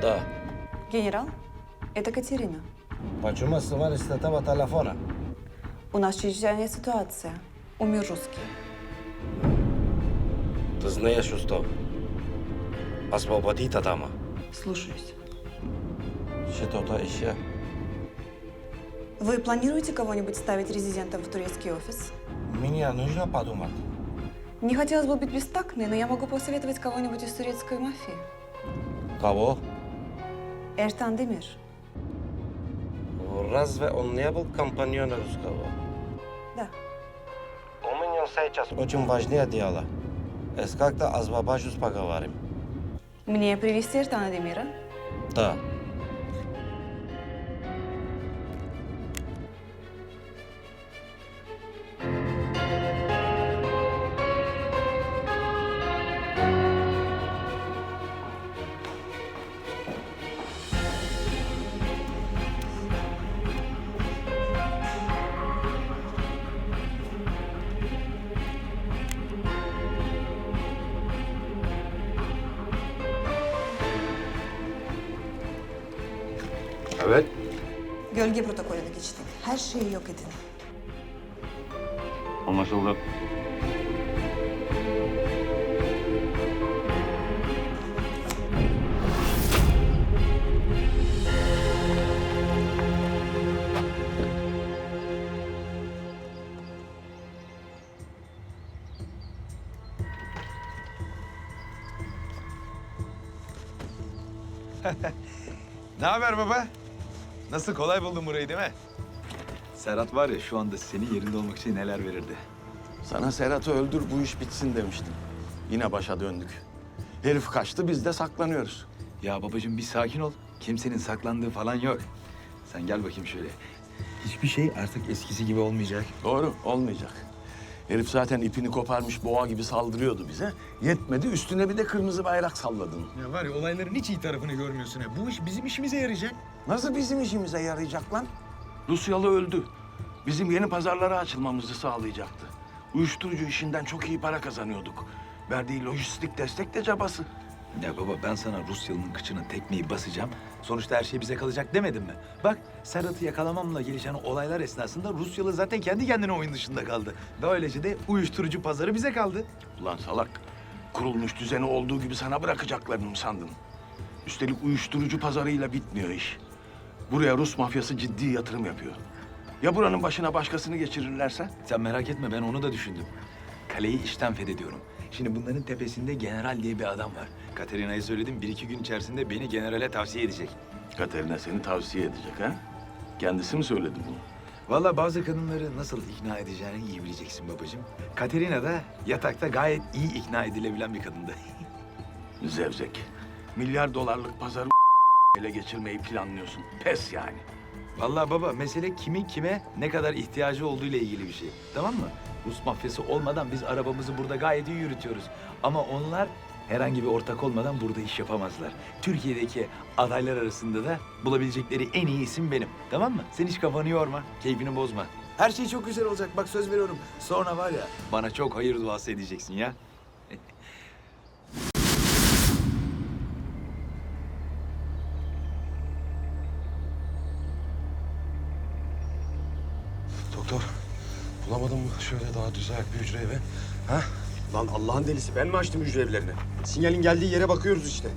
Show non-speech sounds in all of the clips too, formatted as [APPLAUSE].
Да. Генерал, это Катерина. Почему снимали с этого телефона? У нас чрезвычайная ситуация. Умер русский. Ты знаешь, что? Освободить Адама. Слушаюсь. Что-то еще? Вы планируете кого-нибудь ставить резидентом в турецкий офис? Мне нужно подумать. Не хотелось бы быть бестактной, но я могу посоветовать кого-нибудь из турецкой мафии. Кого? Эртан Демир. Разве он не был компаньоном русского? Да. У меня сейчас очень важное дело. С как-то освобожусь поговорим. Мне привести Эртана Демира? Да. Gölge protokolünü geçtik. Her şeyi yok edin. Anlaşıldı. [LAUGHS] Ne haber baba? Nasıl kolay buldun burayı değil mi? Serhat var ya şu anda senin yerinde olmak için neler verirdi. Sana Serhat'ı öldür bu iş bitsin demiştim. Yine başa döndük. Herif kaçtı biz de saklanıyoruz. Ya babacığım bir sakin ol. Kimsenin saklandığı falan yok. Sen gel bakayım şöyle. Hiçbir şey artık eskisi gibi olmayacak. Doğru olmayacak. Herif zaten ipini koparmış boğa gibi saldırıyordu bize. Yetmedi üstüne bir de kırmızı bayrak salladın. Ya var ya olayların hiç iyi tarafını görmüyorsun ha. Bu iş bizim işimize yarayacak. Nasıl bizim işimize yarayacak lan? Rusyalı öldü. Bizim yeni pazarlara açılmamızı sağlayacaktı. Uyuşturucu işinden çok iyi para kazanıyorduk. Verdiği lojistik destek de cabası. Ya baba ben sana Rusyalı'nın kıçına tekmeyi basacağım. Sonuçta her şey bize kalacak demedim mi? Bak Serhat'ı yakalamamla gelişen olaylar esnasında Rusyalı zaten kendi kendine oyun dışında kaldı. Böylece de uyuşturucu pazarı bize kaldı. Ulan salak. Kurulmuş düzeni olduğu gibi sana bırakacaklarını mı sandın? Üstelik uyuşturucu pazarıyla bitmiyor iş. Buraya Rus mafyası ciddi yatırım yapıyor. Ya buranın başına başkasını geçirirlerse? Sen merak etme ben onu da düşündüm. Kaleyi işten fethediyorum. Şimdi bunların tepesinde general diye bir adam var. Katerina'ya söyledim bir iki gün içerisinde beni generale tavsiye edecek. Katerina seni tavsiye edecek ha? Kendisi mi söyledi bunu? Vallahi bazı kadınları nasıl ikna edeceğini iyi bileceksin babacığım. Katerina da yatakta gayet iyi ikna edilebilen bir kadındı. [LAUGHS] Zevzek. Milyar dolarlık pazarı ele geçirmeyi planlıyorsun. Pes yani. Vallahi baba mesele kimin kime ne kadar ihtiyacı olduğu ile ilgili bir şey. Tamam mı? Rus mafyası olmadan biz arabamızı burada gayet iyi yürütüyoruz. Ama onlar herhangi bir ortak olmadan burada iş yapamazlar. Türkiye'deki adaylar arasında da bulabilecekleri en iyi isim benim. Tamam mı? Sen hiç kafanı yorma, keyfini bozma. Her şey çok güzel olacak. Bak söz veriyorum. Sonra var ya bana çok hayır duası edeceksin ya. Şöyle daha düzel bir hücre evi? Ha? Lan Allah'ın delisi ben mi açtım hücre evlerini? Sinyalin geldiği yere bakıyoruz işte.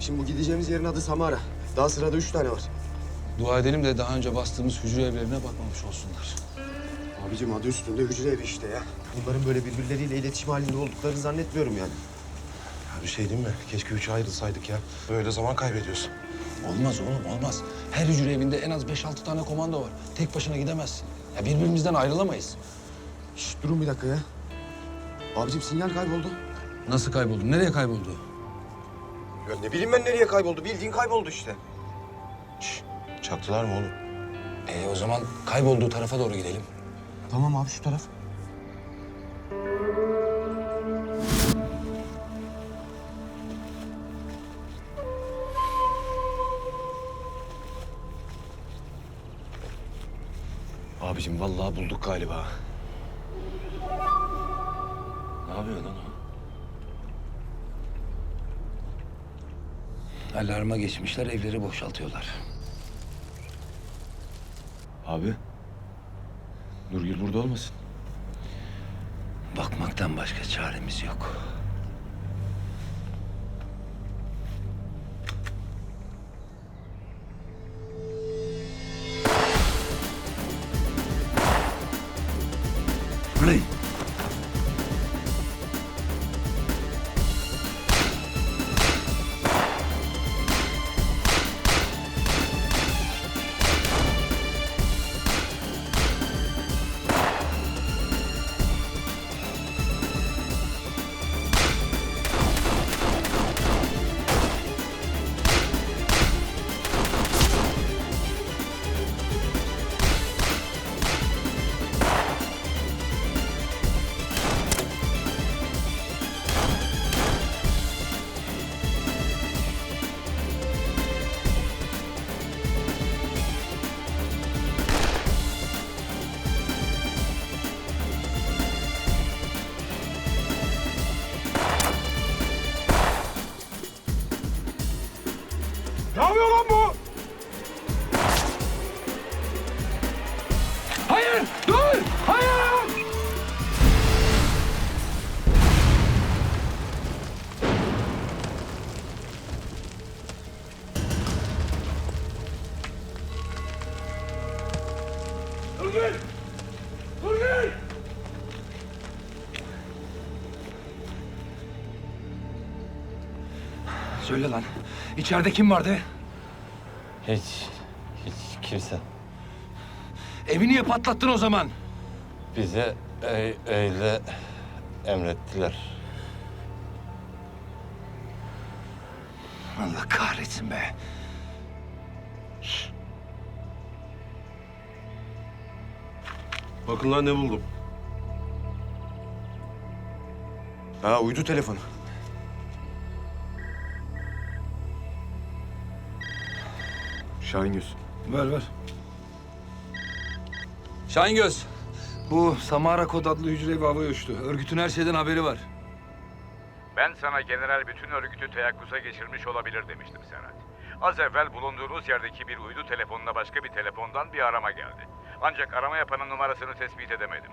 Şimdi bu gideceğimiz yerin adı Samara. Daha sırada üç tane var. Dua edelim de daha önce bastığımız hücre evlerine bakmamış olsunlar. Abicim adı üstünde hücre evi işte ya. Bunların böyle birbirleriyle iletişim halinde olduklarını zannetmiyorum yani. Ya bir şey değil mi? Keşke üçe ayrılsaydık ya. Böyle zaman kaybediyorsun. Olmaz oğlum, olmaz. Her hücre evinde en az 5-6 tane komando var. Tek başına gidemezsin. Ya birbirimizden ayrılamayız. Şşt durun bir dakika ya. Abicim sinyal kayboldu. Nasıl kayboldu? Nereye kayboldu? Ya ne bileyim ben nereye kayboldu? Bildiğin kayboldu işte. Şş, çaktılar mı oğlum? E o zaman kaybolduğu tarafa doğru gidelim. Tamam abi şu taraf. Abicim vallahi bulduk galiba. Yapıyor lan o? Alarma geçmişler, evleri boşaltıyorlar. Abi. Nurgül burada olmasın? Bakmaktan başka çaremiz yok. Hayır! Dur! Hayır! Nurgül! Nurgül! Söyle lan. İçeride kim vardı? Hiç, hiç kimse. Evi niye patlattın o zaman? Bize ö- öyle emrettiler. Allah kahretsin be. Bakın lan ne buldum. Ha uydu telefonu. Şahin Göz. Ver ver. Şahingöz. Bu Samara Kod adlı hücre havaya uçtu. Örgütün her şeyden haberi var. Ben sana general bütün örgütü teyakkuza geçirmiş olabilir demiştim Serhat. Az evvel bulunduğunuz yerdeki bir uydu telefonuna başka bir telefondan bir arama geldi. Ancak arama yapanın numarasını tespit edemedim.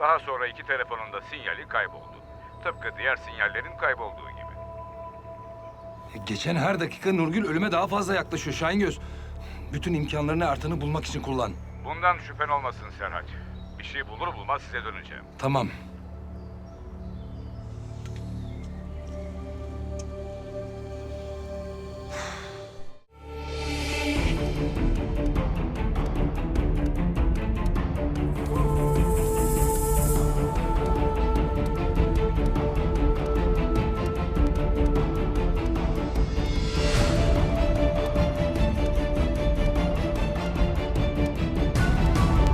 Daha sonra iki telefonun da sinyali kayboldu. Tıpkı diğer sinyallerin kaybolduğu gibi. E, Geçen her dakika Nurgül ölüme daha fazla yaklaşıyor Şahingöz. Bütün imkanlarını artanı bulmak için kullan. Bundan şüphen olmasın Serhat. Bir şey bulur bulmaz size döneceğim. Tamam.